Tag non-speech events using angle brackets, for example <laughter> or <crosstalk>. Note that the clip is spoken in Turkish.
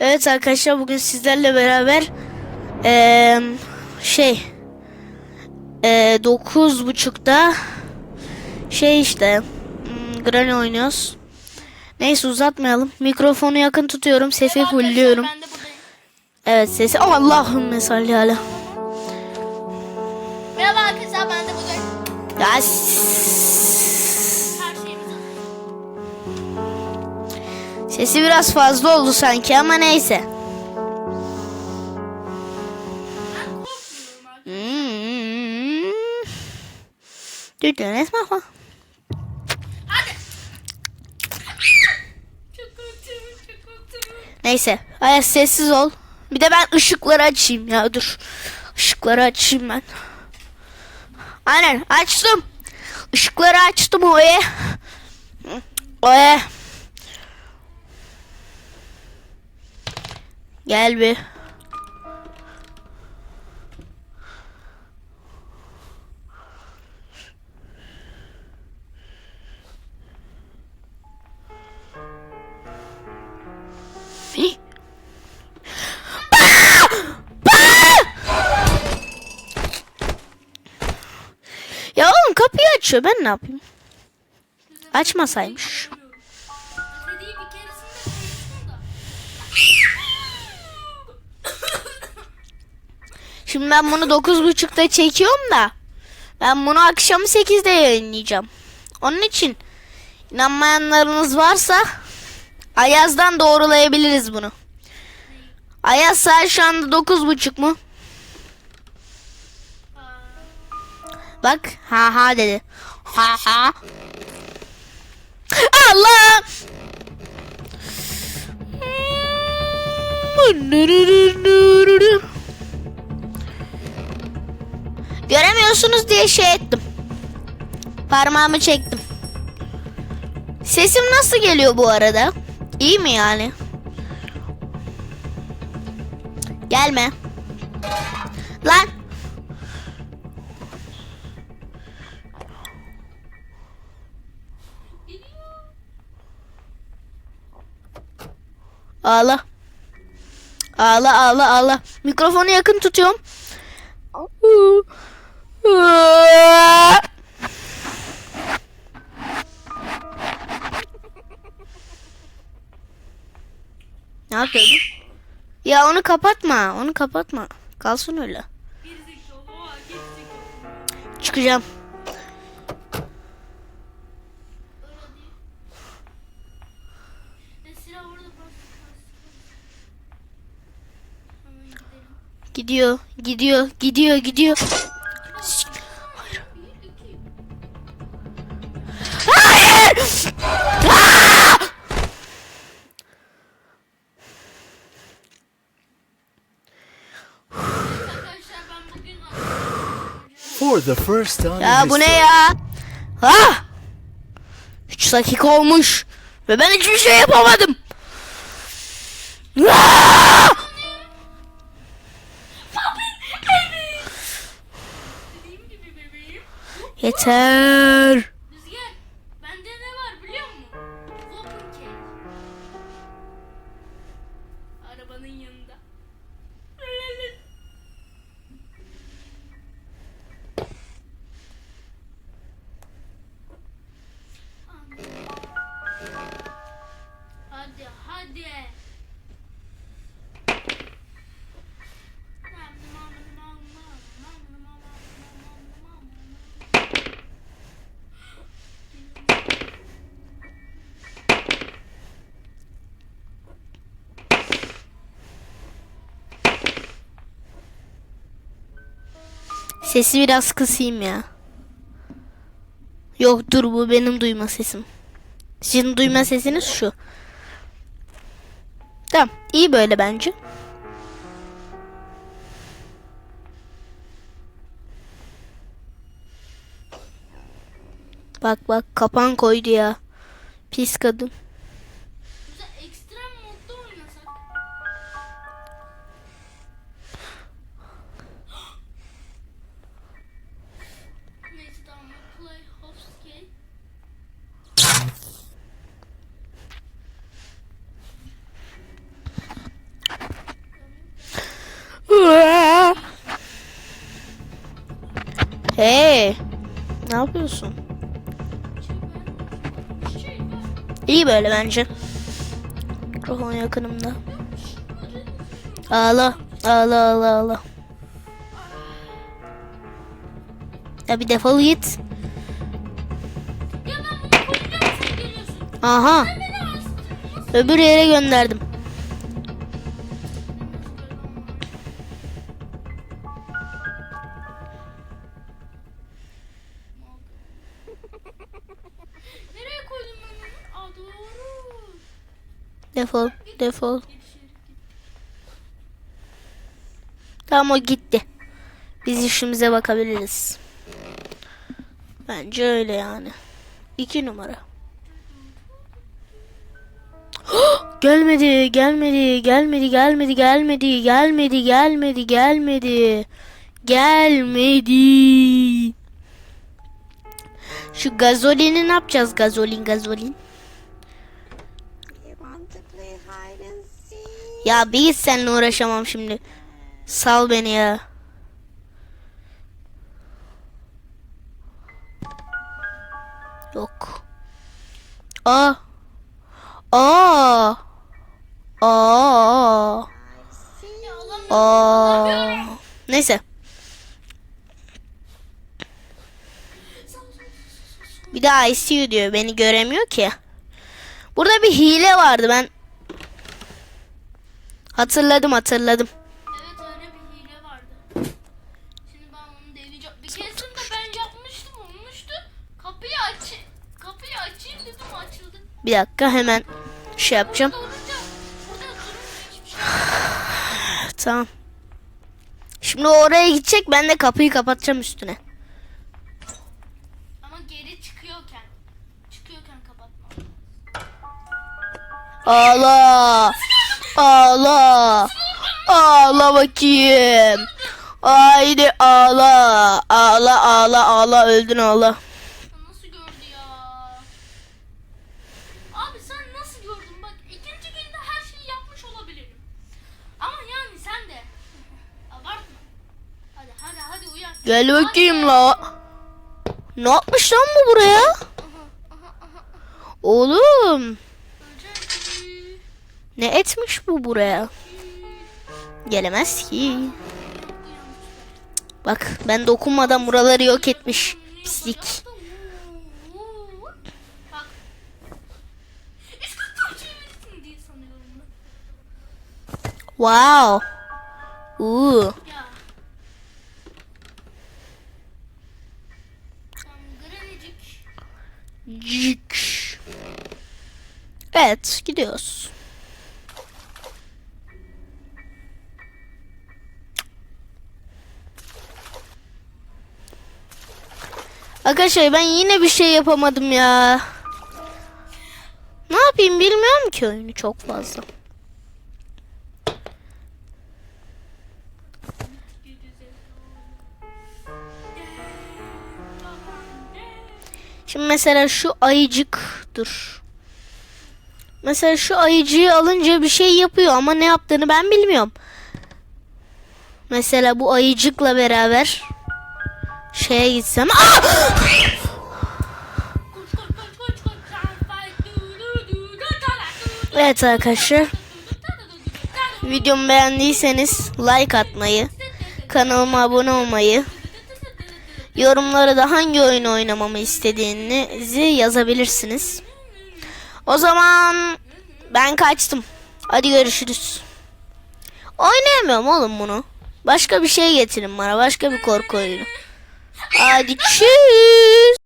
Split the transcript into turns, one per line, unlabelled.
Evet arkadaşlar bugün sizlerle beraber eee, şey eee dokuz buçukta şey işte hmm, Granny oynuyoruz. Neyse uzatmayalım. Mikrofonu yakın tutuyorum. Sesi fulluyorum. Evet sesi. Allahümme salli ala.
Merhaba arkadaşlar ben de buradayım.
Ya, Sesi biraz fazla oldu sanki ama neyse. Düdüğün esma falan. Neyse. Ayaz sessiz ol. Bir de ben ışıkları açayım ya dur. Işıkları açayım ben. Aynen açtım. Işıkları açtım oye. Oye. Gel bir. Ya oğlum kapıyı açıyor ben ne yapayım? Açmasaymış.
Dediği bir keresinde konuştum da.
Şimdi ben bunu 9.30'da çekiyorum da. Ben bunu akşam 8'de yayınlayacağım. Onun için inanmayanlarınız varsa Ayaz'dan doğrulayabiliriz bunu. Ayaz saat şu anda 9.30 mu? Bak ha ha dedi. Ha ha. Allah! Göremiyorsunuz diye şey ettim. Parmağımı çektim. Sesim nasıl geliyor bu arada? İyi mi yani? Gelme. Lan. Ağla. Ağla ağla ağla. Mikrofonu yakın tutuyorum. Ne yapıyordun? Ya onu kapatma. Onu kapatma. Kalsın öyle. Çıkacağım. Gidiyor. Gidiyor. Gidiyor. Gidiyor.
For the first time
Ya bu ne ya? Ha? 3 dakika olmuş. Ve ben hiçbir şey yapamadım. Yeter. Sesi biraz kısayım ya. Yok dur bu benim duyma sesim. Sizin duyma sesiniz şu. Tamam iyi böyle bence. Bak bak kapan koydu ya. Pis kadın. Hey. Ne yapıyorsun? İyi böyle bence. Mikrofon yakınımda. Ağla. Ağla ağla ağla. Ya bir defol git. Aha. Öbür yere gönderdim. Defol. Defol. Tamam o gitti. Biz işimize bakabiliriz. Bence öyle yani. İki numara. <gasps> gelmedi, gelmedi, gelmedi, gelmedi, gelmedi, gelmedi, gelmedi, gelmedi. Gelmedi. Şu gazolini ne yapacağız? Gazolin, gazolin. Ya bir git seninle uğraşamam şimdi. Sal beni ya. Yok. Aa. Aa. Aa. Aa. Neyse. Bir daha ICU diyor. Beni göremiyor ki. Burada bir hile vardı ben. Hatırladım hatırladım.
Evet öyle bir hile vardı. Şimdi ben onu deneyeceğim. Bir keresinde ben yapmıştım olmuştu. Kapıyı aç. Kapıyı açayım dedim açıldı.
Bir dakika hemen şey yapacağım.
Burada olunca burada durunca hiçbir şey. <sighs>
Tamam. Şimdi oraya gidecek ben de kapıyı kapatacağım üstüne.
Ama geri çıkıyorken. Çıkıyorken kapatma.
Ağla. Ağla. Ağla bakayım. Haydi ağla. Ağla ağla ağla öldün ağla.
Nasıl gördü ya? Abi sen nasıl gördün? Bak ikinci günde her şeyi yapmış olabilirim. Ama yani sen de. Abartma. Hadi hadi hadi uyan.
Gel bakayım la. Ne yapmış lan bu buraya? Oğlum. Ne etmiş bu buraya? Gelemez ki. Bak ben dokunmadan buraları yok etmiş. Pislik. Wow.
Granecik.
Cik. Evet gidiyoruz. Arkadaşlar ben yine bir şey yapamadım ya. Ne yapayım bilmiyorum ki oyunu çok fazla. Şimdi mesela şu ayıcık dur. Mesela şu ayıcığı alınca bir şey yapıyor ama ne yaptığını ben bilmiyorum. Mesela bu ayıcıkla beraber şeye gitsem. Aa! Evet arkadaşlar videomu beğendiyseniz like atmayı, kanalıma abone olmayı, yorumlara da hangi oyunu oynamamı istediğinizi yazabilirsiniz. O zaman ben kaçtım. Hadi görüşürüz. Oynayamıyorum oğlum bunu. Başka bir şey getirin bana. Başka bir korku oyunu. Hadi çüz.